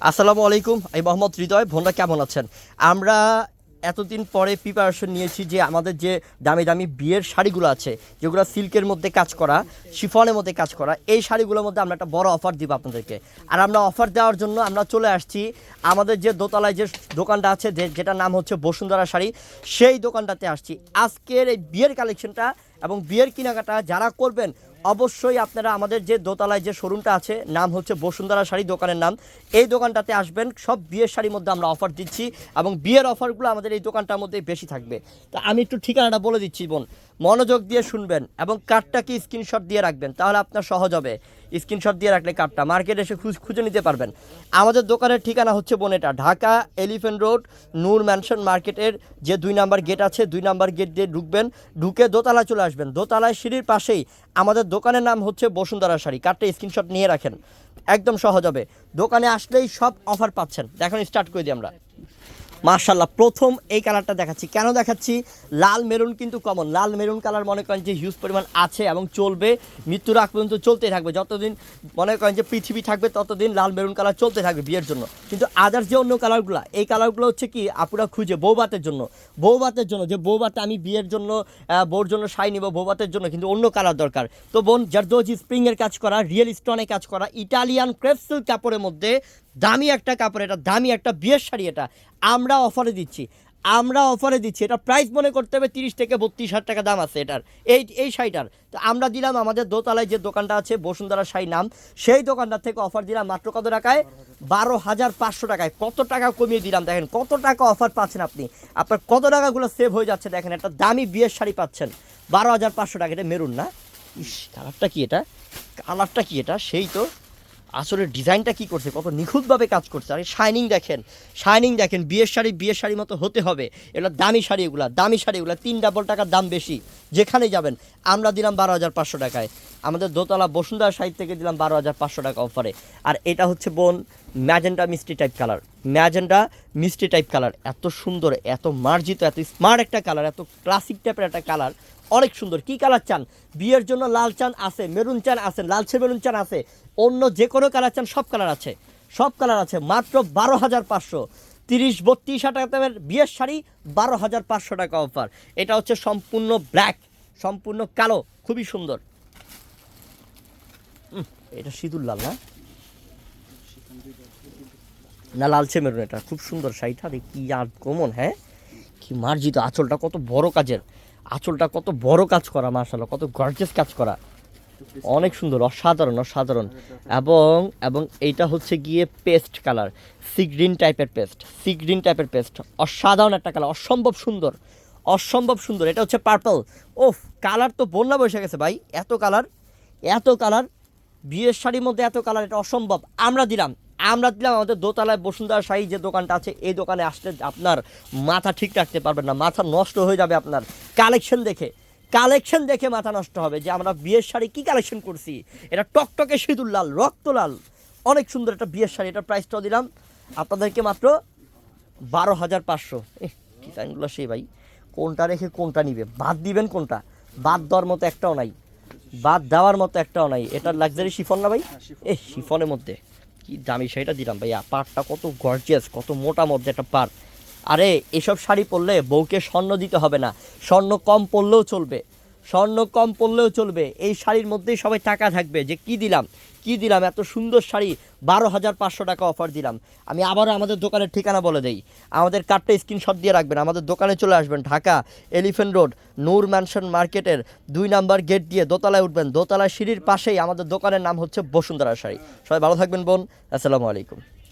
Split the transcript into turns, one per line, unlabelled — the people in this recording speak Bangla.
আসসালামু আলাইকুম, আমি মোহাম্মদ হৃদয় ভোনরা কেমন আছেন? আমরা এতদিন পরে প্রিপারেশন নিয়েছি যে আমাদের যে দামি দামি বিয়ের শাড়িগুলো আছে, যেগুলো সিল্কের মধ্যে কাজ করা, শিফনের মধ্যে কাজ করা, এই শাড়িগুলোর মধ্যে আমরা একটা বড় অফার দিব আপনাদেরকে। আর আমরা অফার দেওয়ার জন্য আমরা চলে আসছি আমাদের যে দোতলায় যে দোকানটা আছে যেটার নাম হচ্ছে বসুন্ধরা শাড়ি, সেই দোকানটাতে আসছি। আজকের এই বিয়ের কালেকশনটা এবং বিয়ের কেনাকাটা যারা করবেন, অবশ্যই আপনারা আমাদের যে দোতলায় যে শোরুমটা আছে, নাম হচ্ছে বসুন্ধরা শাড়ি দোকানের নাম, এই দোকানটাতে আসবেন। সব বিয়ের শাড়ির মধ্যে আমরা অফার দিচ্ছি এবং বিয়ের অফারগুলো আমাদের এই দোকানটার মধ্যে বেশি থাকবে। তা আমি একটু ঠিকানাটা বলে দিচ্ছি বোন। মনোযোগ দিয়ে শুনবেন এবং কার্ডটাকে স্ক্রিনশট দিয়ে রাখবেন, তাহলে আপনার সহজ হবে। স্ক্রিনশট দিয়ে রাখলে কার্ডটা। মার্কেটে এসে খুঁজ- খুঁজে নিতে পারবেন। আমাদের দোকানের ঠিকানা হচ্ছে বোন এটা Dhaka Elephant Road, Noor Mansion মার্কেটের যে দুই নাম্বার গেট আছে, দুই নাম্বার গেট দিয়ে ঢুকবেন, ঢুকে দোতলায় চলে আসবেন। দোতলায় সিঁড়ির পাশেই আমাদের দোকানের নাম হচ্ছে বসুন্ধরা শাড়ি। কার্ডটা স্ক্রিনশট নিয়ে রাখেন। একদম সহজ হবে। দোকানে আসলেই সব অফার পাচ্ছেন। দেখুন, স্টার্ট করে দিই আমরা। মার্শাল্লাহ প্রথম এই কালারটা দেখাচ্ছি। কেন দেখাচ্ছি? লাল মেরুন কিন্তু কমন লাল মেরুন কালার মনে করেন যে হিউজ পরিমাণ আছে এবং চলবে। মৃত্যুর আগ পর্যন্ত চলতেই থাকবে। যতদিন মনে করেন যে পৃথিবী থাকবে, ততদিন লাল মেরুন কালার চলতে থাকবে বিয়ের জন্য। কিন্তু আদার্স যে অন্য কালারগুলো, এই কালারগুলো হচ্ছে কি? আপুরা খুঁজে বৌবাতের জন্য। বৌবাতের জন্য, যে বৌবাতে আমি বিয়ের জন্য বউর জন্য শাড়ি নিব বৌবাতের জন্য, কিন্তু অন্য কালার দরকার। তো বোন, জারদোজি স্প্রিংয়ের কাজ করা রিয়েল স্টোনে কাজ করা, ইটালিয়ান ক্রেপসিল কাপড়ের মধ্যে দামি একটা কাপড় এটা, দামি একটা বিয়ের শাড়ি এটা। আমরা অফারে দিচ্ছি। আমরা অফারে দিচ্ছি। এটা প্রাইস মনে করতে হবে তিরিশ থেকে বত্রিশ হাজার টাকা দাম আছে এটার। এই এই শাড়িটার। তো আমরা দিলাম আমাদের দোতলায় যে দোকানটা আছে, বসুন্ধরা শাড়ি নাম, সেই দোকানটার থেকে অফার দিলাম মাত্র কত টাকায়? বারো হাজার পাঁচশো টাকায়। কত টাকা কমিয়ে দিলাম দেখেন, কত টাকা অফার পাচ্ছেন আপনি? আপনার কত টাকাগুলো সেভ হয়ে যাচ্ছে দেখেন, একটা দামি বিয়ের শাড়ি পাচ্ছেন। বারো হাজার পাঁচশো টাকা, এটা মেরুন না? ইস কালারটা কি এটা? কালারটা কি এটা? সেই তো। আসলে ডিজাইনটা কি করছে, কত নিখুঁতভাবে কাজ করছে। আর শাইনিং দেখেন শাইনিং দেখেন, বিয়ের শাড়ি, বিয়ের শাড়ির মতো হতে হবে। এগুলো দামি শাড়ি এগুলা, দামি শাড়ি এগুলো, তিন ডাবল টাকার দাম বেশি। যেখানে যাবেন, আমরা দিলাম বারো হাজার পাঁচশো টাকায়। আমাদের দোতলা বসুন্ধরা শাড়ি থেকে দিলাম বারো হাজার পাঁচশো টাকা অফারে আর এটা হচ্ছে বোন ম্যাজেন্টা মিষ্টি টাইপ কালার ম্যাজেন্ডা মিষ্টি টাইপ কালার এত সুন্দর, এত মার্জিত, এত স্মার্ট একটা কালার এত ক্লাসিক টাইপের একটা কালার অনেক সুন্দর। কি কালার চান? বিয়ের জন্য লাল চান আছে, মেরুন চান আছে, লালচে মেরুন চান আছে, অন্য যে কোনো কালার চান, সব কালার আছে। সব কালার আছে, মাত্র বারো হাজার পাঁচশো। তিরিশ, বত্রিশ হাজার দামের বিয়ের শাড়ি, বারো হাজার পাঁচশো টাকা অফার এটা হচ্ছে সম্পূর্ণ ব্ল্যাক সম্পূর্ণ কালো, খুবই সুন্দর। এটা সিঁদুর লাল না? না, লালচে মেরুন এটা, খুব সুন্দর শাড়িটা কি আর কমন হ্যাঁ? কি মার্জিত আঁচলটা, কত বড় কাজের। আঁচলটা কত বড় কাজ করা মার্শাল্লাহ কত গর্জেস কাজ করা। অনেক সুন্দর, অসাধারণ অসাধারণ। এবং এবং এইটা হচ্ছে গিয়ে পেস্ট কালার সি গ্রিন টাইপের পেস্ট সি গ্রিন টাইপের পেস্ট অসাধারণ একটা কালার অসম্ভব সুন্দর অসম্ভব সুন্দর। এটা হচ্ছে পার্পল ওফ কালার তো বন্যা বসে গেছে ভাই, এত কালার এত কালার বিয়ের শাড়ির মধ্যে এত কালার এটা অসম্ভব। আমরা দিলাম। আমরা দিলাম আমাদের দোতলায় বসুন্ধরা শাড়ি যে দোকানটা আছে এই দোকানে আসলে আপনার মাথা ঠিক রাখতে পারবেন না মাথা নষ্ট হয়ে যাবে আপনার। কালেকশন দেখে কালেকশন দেখে মাথা নষ্ট হবে যে আমরা বিয়ের শাড়ি কী কালেকশন করছি। এটা টকটকে সিঁদুর লাল রক্ত লাল। অনেক সুন্দর একটা বিয়ের শাড়ি এটার প্রাইসটাও দিলাম। আপনাদেরকে মাত্র বারো হাজার পাঁচশো। ডিজাইনগুলো সেই ভাই। কোনটা রেখে কোনটা নিবে? বাদ দিবেন কোনটা? বাদ দেওয়ার মতো একটাও নাই। বাদ দেওয়ার মতো একটাও নাই। এটা লাক্সারি শিফন না ভাই? এ শিফনের মধ্যে। কি দামি শাড়িটা দিলাম ভাইয়া? পাটটা কত গর্জিয়াস কত মোটা মধ্যে একটা পাট আরে, এসব শাড়ি পরলে বউকে স্বর্ণ দিতে হবে না। স্বর্ণ কম পরলেও চলবে। স্বর্ণ কম পড়লেও চলবে। এই শাড়ির মধ্যেই সবাই টাকা থাকবে। যে কি দিলাম? কি দিলাম? এত সুন্দর শাড়ি, বারো হাজার পাঁচশো টাকা অফার দিলাম। আমি আবারও আমাদের দোকানের ঠিকানা বলে দেই। আমাদের কার্ডটা স্ক্রিনশট দিয়ে রাখবেন। আমাদের দোকানে চলে আসবেন Dhaka Elephant Road Noor Mansion মার্কেটের দুই নাম্বার গেট দিয়ে দোতলায় উঠবেন। দোতলায় সিঁড়ির পাশেই আমাদের দোকানের নাম হচ্ছে বসুন্ধরা শাড়ি। সবাই ভালো থাকবেন বোন। আসসালামু আলাইকুম।